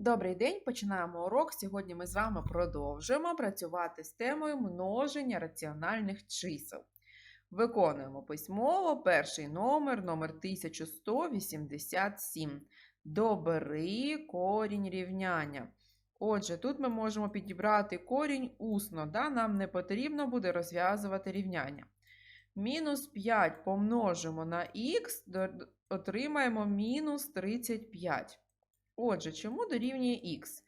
Добрий день, починаємо урок. Сьогодні ми з вами продовжуємо працювати з темою множення раціональних чисел. Виконуємо письмово перший номер, номер 1187. Добери корінь рівняння. Отже, тут ми можемо підібрати корінь усно, да? нам не потрібно буде розв'язувати рівняння. Мінус 5 помножимо на х, отримаємо мінус 35. Отже, чому дорівнює х?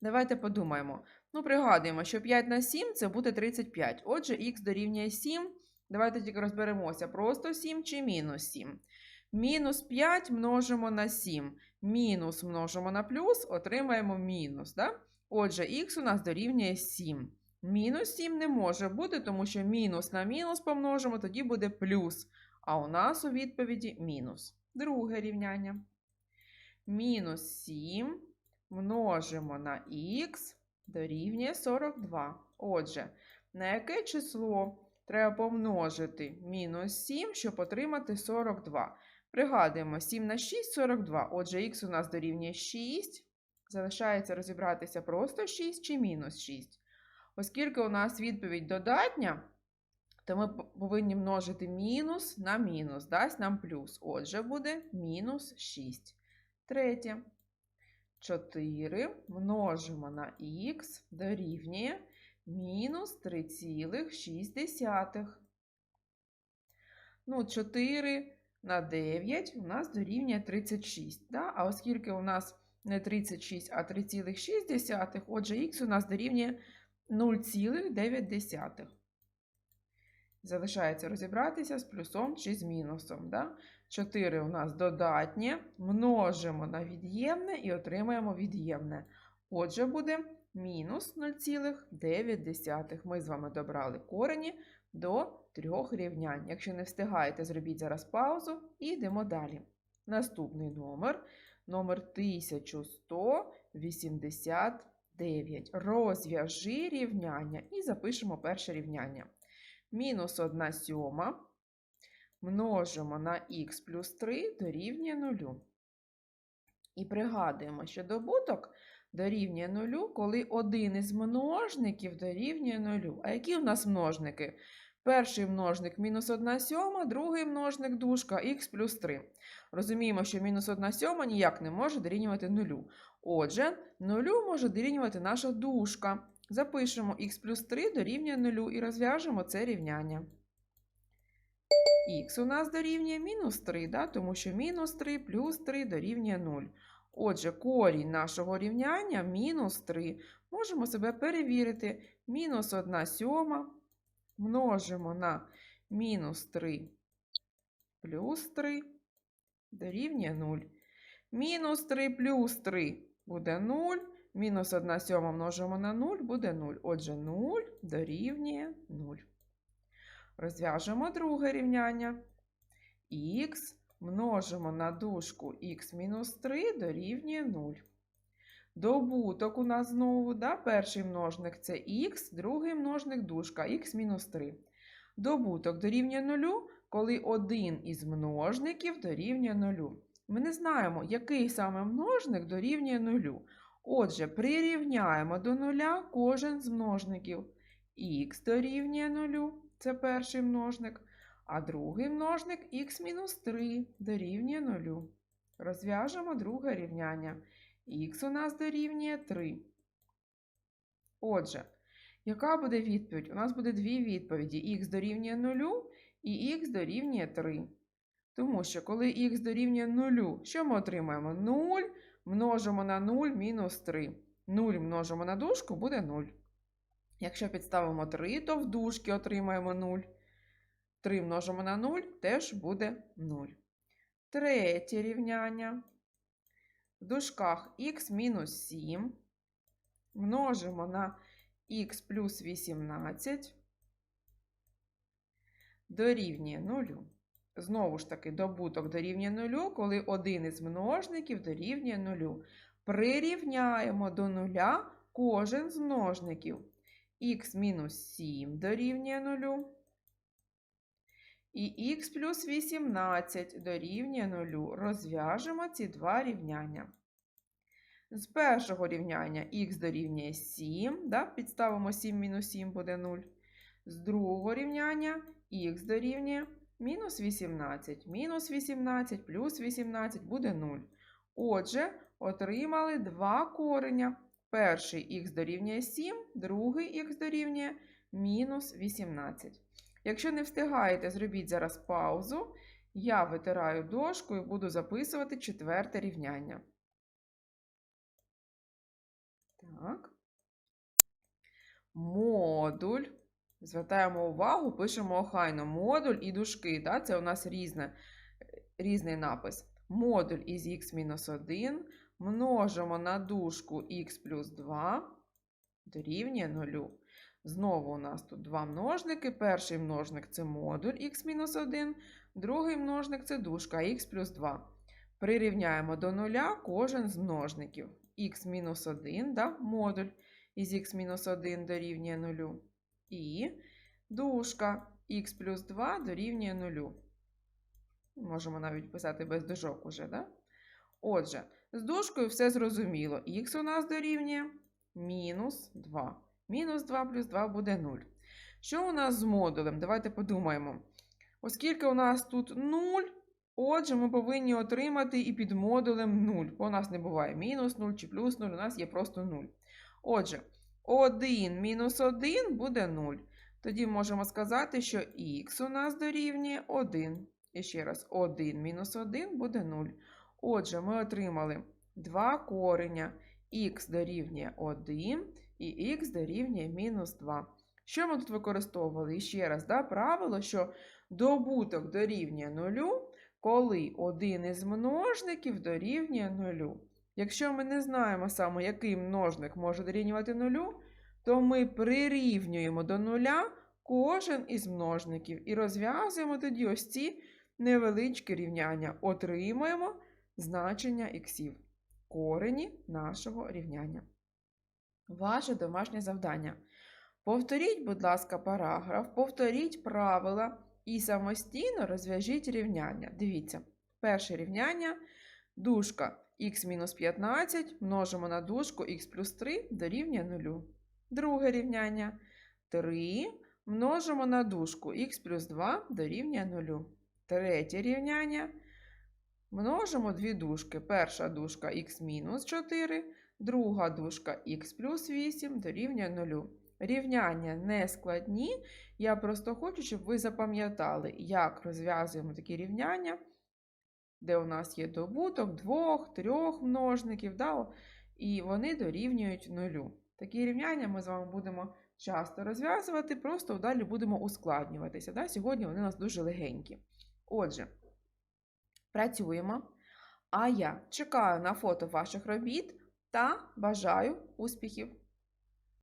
Давайте подумаємо. Ну, пригадуємо, що 5 на 7 це буде 35. Отже, х дорівнює 7. Давайте тільки розберемося, просто 7 чи мінус 7. Мінус 5 множимо на 7. Мінус множимо на плюс, отримаємо мінус. Да? Отже, х у нас дорівнює 7. Мінус 7 не може бути, тому що мінус на мінус помножимо, тоді буде плюс. А у нас у відповіді мінус. Друге рівняння мінус 7 множимо на х дорівнює 42. Отже, на яке число треба помножити мінус 7, щоб отримати 42? Пригадуємо, 7 на 6 – 42. Отже, х у нас дорівнює 6. Залишається розібратися просто 6 чи мінус 6. Оскільки у нас відповідь додатня, то ми повинні множити мінус на мінус, дасть нам плюс. Отже, буде мінус 6. Третє. 4 множимо на х дорівнює мінус 3,6. Ну, 4 на 9 у нас дорівнює 36. Да? А оскільки у нас не 36, а 3,6, отже, х у нас дорівнює 0,9. Залишається розібратися з плюсом чи з мінусом. Да? 4 у нас додатнє, множимо на від'ємне і отримаємо від'ємне. Отже, буде мінус 0,9. Ми з вами добрали корені до трьох рівнянь. Якщо не встигаєте, зробіть зараз паузу і йдемо далі. Наступний номер номер 1189. Розв'яжи рівняння і запишемо перше рівняння. Мінус 1 сьома множимо на х плюс 3 дорівнює 0. І пригадуємо, що добуток дорівнює 0, коли один із множників дорівнює 0. А які у нас множники? Перший множник мінус 1 сьома, другий множник дужка х плюс 3. Розуміємо, що мінус 1 сьома ніяк не може дорівнювати 0. Отже, 0 може дорівнювати наша дужка. Запишемо х плюс 3 дорівнює 0 і розв'яжемо це рівняння. Х у нас дорівнює мінус 3, да? тому що мінус 3 плюс 3 дорівнює 0. Отже, корінь нашого рівняння мінус 3. Можемо себе перевірити. Мінус 1 сьома множимо на мінус 3 плюс 3 дорівнює 0. Мінус 3 плюс 3 буде 0. Мінус 1 сьома множимо на 0 буде 0. Отже, 0 дорівнює 0. Розв'яжемо друге рівняння. Х множимо на дужку х мінус 3 дорівнює 0. Добуток у нас знову, да? перший множник це х, другий множник дужка х мінус 3. Добуток дорівнює 0, коли один із множників дорівнює 0. Ми не знаємо, який саме множник дорівнює 0. Отже, прирівняємо до нуля кожен з множників. х дорівнює 0, це перший множник, а другий множник х-3 дорівнює 0. Розв'яжемо друге рівняння. х у нас дорівнює 3. Отже, яка буде відповідь? У нас буде дві відповіді: х дорівнює 0 і х дорівнює 3. Тому що, коли х дорівнює 0, що ми отримаємо? 0 множимо на 0 мінус 3. 0 множимо на дужку буде 0. Якщо підставимо 3, то в дужки отримаємо 0. 3 множимо на 0 теж буде 0. Третє рівняння. В дужках х мінус 7 множимо на х плюс 18 дорівнює 0. Знову ж таки, добуток дорівнює 0, коли один із множників дорівнює 0. Прирівняємо до 0 кожен з множників. х мінус 7 дорівнює 0. І х плюс 18 дорівнює 0. Розв'яжемо ці два рівняння. З першого рівняння х дорівнює 7, да? підставимо 7 мінус 7 буде 0. З другого рівняння х дорівнює мінус 18. Мінус 18 плюс 18 буде 0. Отже, отримали два кореня. Перший х дорівнює 7, другий х дорівнює мінус 18. Якщо не встигаєте, зробіть зараз паузу. Я витираю дошку і буду записувати четверте рівняння. Так. Модуль. Звертаємо увагу, пишемо охайно. Модуль і дужки. Да? Це у нас різне, різний напис. Модуль із х-1 множимо на дужку х плюс 2 дорівнює 0. Знову у нас тут два множники. Перший множник це модуль х-1, другий множник це дужка х плюс 2. Прирівняємо до нуля кожен з множників. х-1, да, модуль із х-1 дорівнює 0. І дужка х плюс 2 дорівнює 0. Можемо навіть писати без дужок уже, да? Отже, з дужкою все зрозуміло. Х у нас дорівнює мінус 2. Мінус 2 плюс 2 буде 0. Що у нас з модулем? Давайте подумаємо. Оскільки у нас тут 0, отже, ми повинні отримати і під модулем 0. Бо у нас не буває мінус 0 чи плюс 0, у нас є просто 0. Отже, 1 мінус 1 буде 0. Тоді можемо сказати, що х у нас дорівнює 1. І ще раз, 1 мінус 1 буде 0. Отже, ми отримали два кореня. х дорівнює 1 і х дорівнює мінус 2. Що ми тут використовували? І ще раз, да, правило, що добуток дорівнює 0, коли один із множників дорівнює 0. Якщо ми не знаємо саме, який множник може дорівнювати 0, то ми прирівнюємо до нуля кожен із множників і розв'язуємо тоді ось ці невеличкі рівняння. Отримуємо значення іксів, корені нашого рівняння. Ваше домашнє завдання. Повторіть, будь ласка, параграф, повторіть правила і самостійно розв'яжіть рівняння. Дивіться, перше рівняння дужка х-15 множимо на дужку х плюс 3 дорівнює 0. Друге рівняння 3 множимо на дужку х плюс 2 дорівнює 0. Третє рівняння множимо дві дужки. Перша дужка х-4, друга дужка х плюс 8 дорівнює 0. Рівняння не складні. Я просто хочу, щоб ви запам'ятали, як розв'язуємо такі рівняння, де у нас є добуток двох, трьох множників, да, і вони дорівнюють нулю. Такі рівняння ми з вами будемо часто розв'язувати, просто далі будемо ускладнюватися. Да? Сьогодні вони у нас дуже легенькі. Отже, працюємо. А я чекаю на фото ваших робіт та бажаю успіхів!